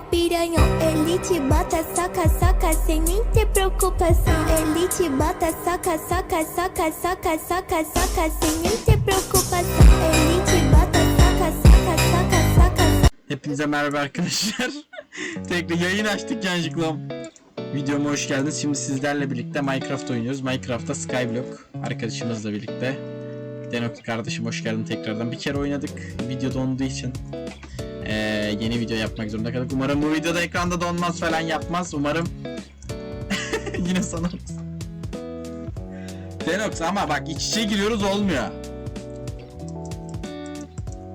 Piranha, ele te bota, saca, saca, sem nem ter preocupação. Ele te bota, saca, saca, saca, saca, saca, saca, sem nem ter preocupação. Ele te bota, saca, saca, saca, saca, Hepinize merhaba arkadaşlar. Tekrar yayın açtık yanlışlıkla. Videoma hoş geldiniz. Şimdi sizlerle birlikte Minecraft oynuyoruz. Minecraft'ta Skyblock arkadaşımızla birlikte. Denok kardeşim hoş geldin tekrardan. Bir kere oynadık. Video donduğu için eee, yeni video yapmak zorunda kaldık. Umarım bu videoda ekranda donmaz falan yapmaz. Umarım yine sana Denox ama bak iç içe giriyoruz olmuyor.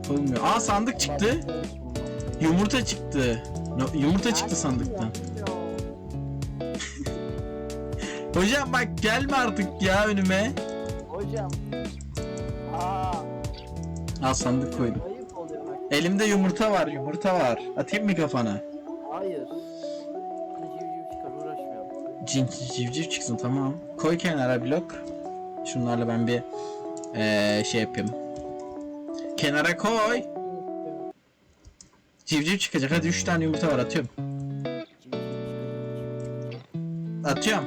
Olmuyor. Aa sandık çıktı. Yumurta çıktı. Yumurta çıktı sandıktan. Hocam bak gelme artık ya önüme. Hocam. Aa, Al sandık koydum. Elimde yumurta var, yumurta var. Atayım mı kafana? Hayır. Hadi civciv çıkar uğraşmıyorum. Cin civciv çıksın tamam. Koy kenara blok. Şunlarla ben bir eee, şey yapayım. Kenara koy. Civciv çıkacak. Hadi 3 tane yumurta var atıyorum. Atıyorum.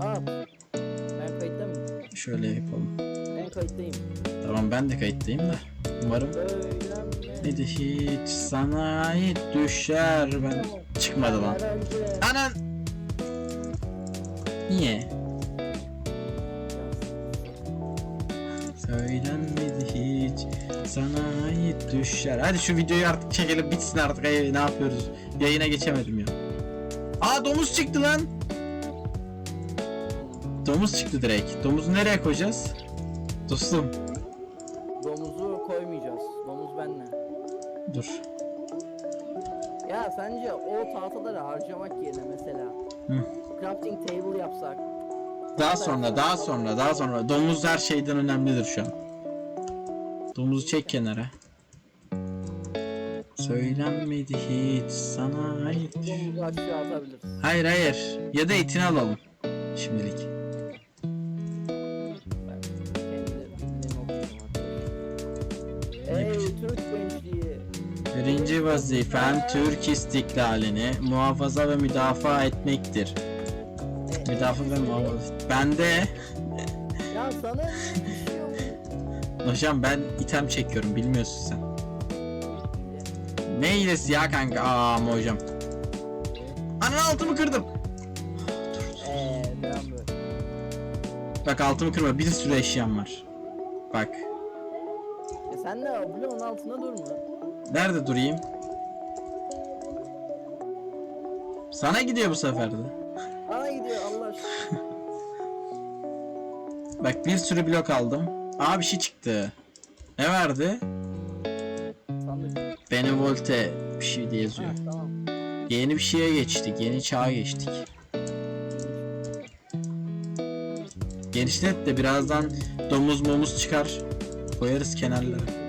Aa. Ben kayıtta mıyım? Şöyle yapalım. Ben kayıttayım. Tamam ben de kayıttayım da. Umarım. Bir de hiç sana ait düşer ben çıkmadı lan. Anan Niye? Söylenmedi hiç sana ait düşer. Hadi şu videoyu artık çekelim bitsin artık. Ay, ne yapıyoruz? Yayına geçemedim ya. Aa domuz çıktı lan. Domuz çıktı direkt. Domuzu nereye koyacağız? Dostum dur. Ya sence o tahtaları harcamak yerine mesela Hı. crafting table yapsak. Daha sonra, daha sonra, daha sonra. Domuz her şeyden önemlidir şu an. Domuzu çek kenara. Söylenmedi hiç sana ait. Domuzu aşağı atabiliriz. Hayır hayır. Ya da etini alalım. Şimdilik. Birinci vazifen Türk istiklalini muhafaza ve müdafaa etmektir. Müdafaa ve muhafaza. Ben de Ya sana bu? hocam ben item çekiyorum bilmiyorsun sen. Ne hilesi ya kanka? Aa ama hocam. Anan altımı kırdım. Eee böyle. Bak altımı kırma bir sürü eşyam var. Bak. E sen de bloğun altına durma. Nerede durayım? Sana gidiyor bu sefer de. Bana gidiyor Allah aşkına. Bak bir sürü blok aldım. Aa bir şey çıktı. Ne verdi? Sandık. Benevolte bir şey diye Ha, yazıyor. tamam. Yeni bir şeye geçtik. Yeni çağa geçtik. Genişlet de birazdan domuz momuz çıkar. Koyarız kenarlara.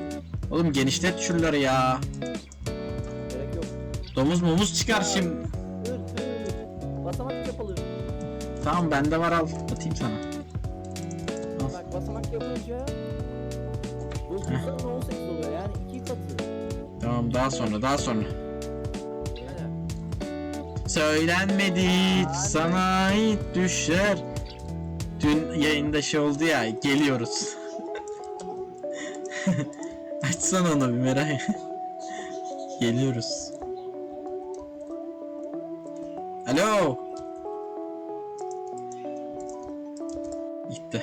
Oğlum genişlet şuraları ya. Gerek yok. Domuz momuz çıkar şimdi. Dur dur. Basamak yapılır. Tamam bende var al. Atayım sana. Al. Bak basamak yapınca 9'dan 18 oluyor yani iki katı. Tamam daha sonra daha sonra. Söylenmedi hiç sana ait düşer. Dün yayında şey oldu ya geliyoruz. Açsana onu bir merak. geliyoruz. Alo. Gitti.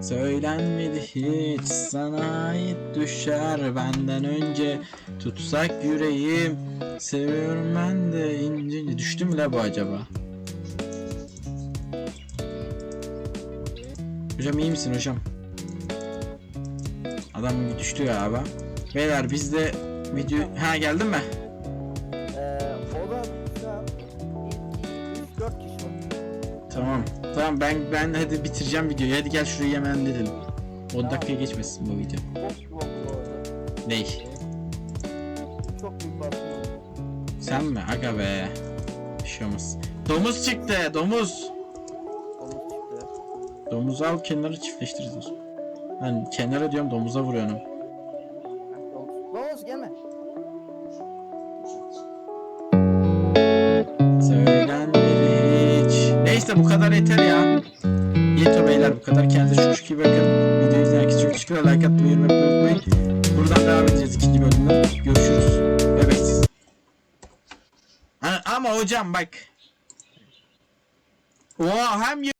Söylenmedi hiç sana ait düşer benden önce tutsak yüreğim seviyorum ben de ince ince düştü mü la bu acaba? Hocam iyi misin hocam? Adam bir düştü galiba. Beyler biz de video... Ha geldin mi? Ee, o da şu an 2, 3, 4 kişi var. Tamam. Tamam ben ben hadi bitireceğim videoyu. Hadi gel şurayı hemen dedim. 10 dakika geçmesin bu video. Bu arada. Ney? Çok büyük basma. Sen mi? Aga be. Bir şey olmaz. Domuz çıktı. Domuz. Domuz çıktı. Domuzu al kenara çiftleştiririz. Ben kenara diyorum domuza vuruyorum. Domuz. Gelme. Söylenmeli hiç. Neyse bu kadar yeter ya. Yeto beyler bu kadar. Kendinize çok iyi bakın. Videoyu izleyen kişi çok teşekkür ederim. Like atmayı, yorum yapmayı unutmayın. Buradan devam edeceğiz ikinci bölümde. Görüşürüz. Ha, ama hocam bak. Oha hem